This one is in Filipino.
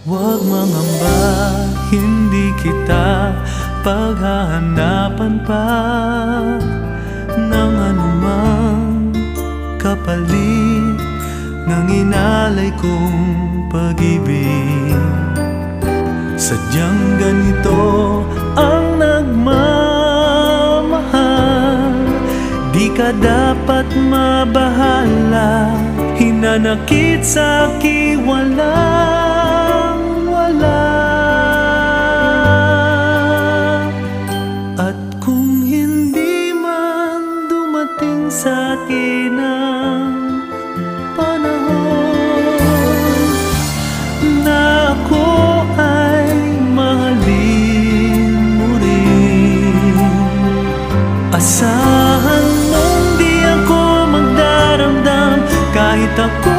Huwag mangamba, hindi kita paghahanapan pa ng anumang kapalit ng inalay kong pag-ibig. Sadyang ganito ang nagmamahal Di ka dapat mabahala Hinanakit sa akin Kung hindi man dumating sa akin ang panahon Na ako ay mahalin mo rin. Asahan mong di ako magdaramdam kahit ako